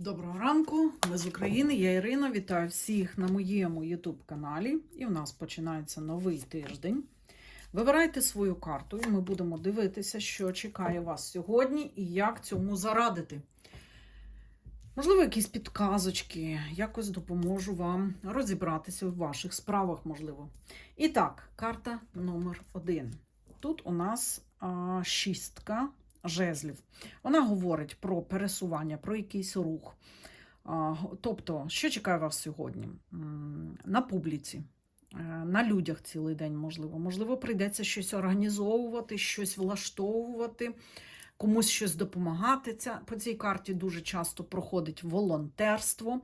Доброго ранку, ми з України, я Ірина. Вітаю всіх на моєму YouTube каналі. І у нас починається новий тиждень. Вибирайте свою карту, і ми будемо дивитися, що чекає вас сьогодні і як цьому зарадити. Можливо, якісь підказочки, якось допоможу вам розібратися в ваших справах, можливо. І так, карта номер один. Тут у нас а, шістка жезлів. Вона говорить про пересування, про якийсь рух. Тобто, що чекає вас сьогодні? На публіці, е, на людях цілий день, можливо. Можливо, прийдеться щось організовувати, щось влаштовувати, комусь щось допомагати. Ця, по цій карті дуже часто проходить волонтерство.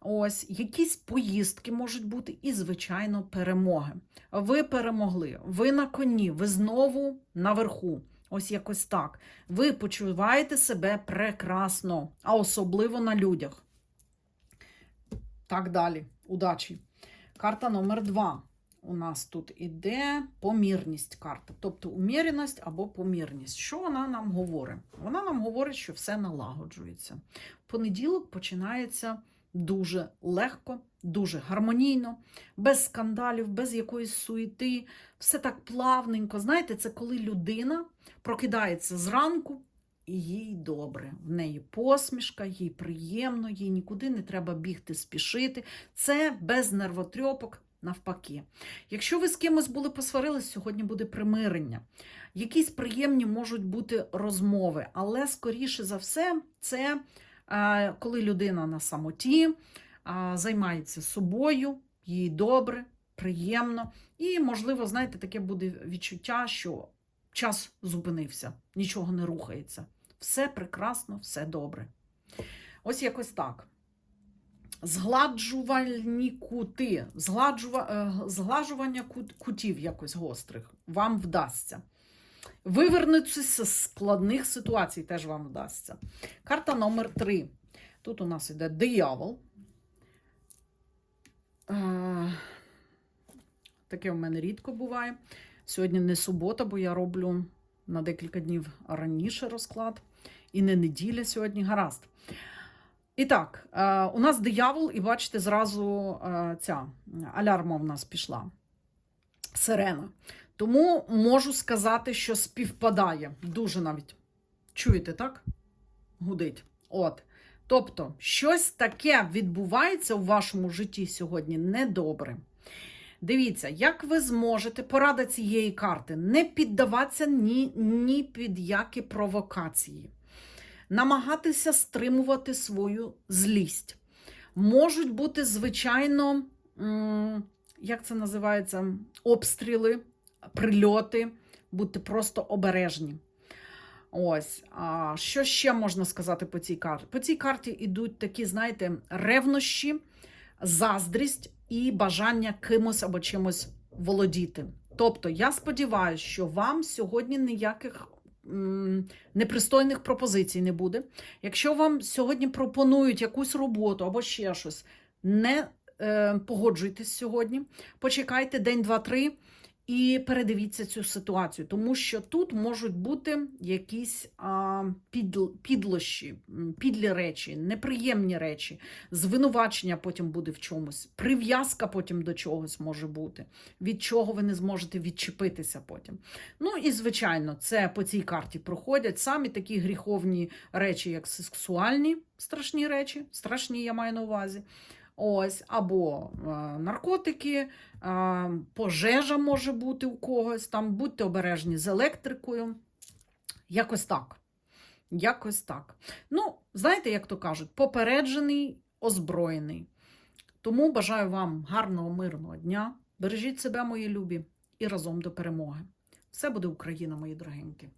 Ось, якісь поїздки можуть бути, і, звичайно, перемоги. Ви перемогли, ви на коні, ви знову наверху. Ось якось так. Ви почуваєте себе прекрасно, а особливо на людях. Так далі. Удачі. Карта номер два. У нас тут іде помірність карта, тобто уміреність або помірність. Що вона нам говорить? Вона нам говорить, що все налагоджується. В Понеділок починається дуже легко, дуже гармонійно, без скандалів, без якоїсь суєти. Все так плавненько. Знаєте, це коли людина прокидається зранку, і їй добре. В неї посмішка, їй приємно, їй нікуди не треба бігти, спішити. Це без нервотрьопок. Навпаки, якщо ви з кимось були посварились, сьогодні буде примирення. Якісь приємні можуть бути розмови, але скоріше за все, це коли людина на самоті займається собою, їй добре, приємно. І, можливо, знаєте, таке буде відчуття, що час зупинився, нічого не рухається. Все прекрасно, все добре. Ось якось так. Згладжувальні кути, згладжува... е, зглажування кут- кутів якось гострих вам вдасться. Вивернутися з складних ситуацій теж вам вдасться. Карта номер 3. Тут у нас іде диявол. Таке в мене рідко буває. Сьогодні не субота, бо я роблю на декілька днів раніше розклад. І не неділя сьогодні гаразд. І так, у нас диявол, і бачите, зразу ця алярма в нас пішла. Сирена. Тому можу сказати, що співпадає. Дуже навіть. Чуєте, так? Гудить. От. Тобто, щось таке відбувається у вашому житті сьогодні недобре. Дивіться, як ви зможете, порада цієї карти, не піддаватися ні, ні під які провокації, намагатися стримувати свою злість. Можуть бути, звичайно, як це називається, обстріли, прильоти, будьте просто обережні. Ось, а що ще можна сказати по цій карті? По цій карті йдуть такі, знаєте, ревнощі, заздрість і бажання кимось або чимось володіти. Тобто, я сподіваюся, що вам сьогодні ніяких м, непристойних пропозицій не буде. Якщо вам сьогодні пропонують якусь роботу або ще щось, не е, погоджуйтесь сьогодні, почекайте день, два, три. І передивіться цю ситуацію, тому що тут можуть бути якісь а, підл, підлощі, підлі речі, неприємні речі, звинувачення потім буде в чомусь, прив'язка потім до чогось може бути, від чого ви не зможете відчепитися потім. Ну і звичайно, це по цій карті проходять самі такі гріховні речі, як сексуальні страшні речі, страшні я маю на увазі. Ось, або е, наркотики, е, пожежа може бути у когось, там будьте обережні з електрикою. Якось так. Якось так. Ну, знаєте, як то кажуть, попереджений, озброєний. Тому бажаю вам гарного, мирного дня. Бережіть себе, мої любі, і разом до перемоги. Все буде Україна, мої дорогенькі.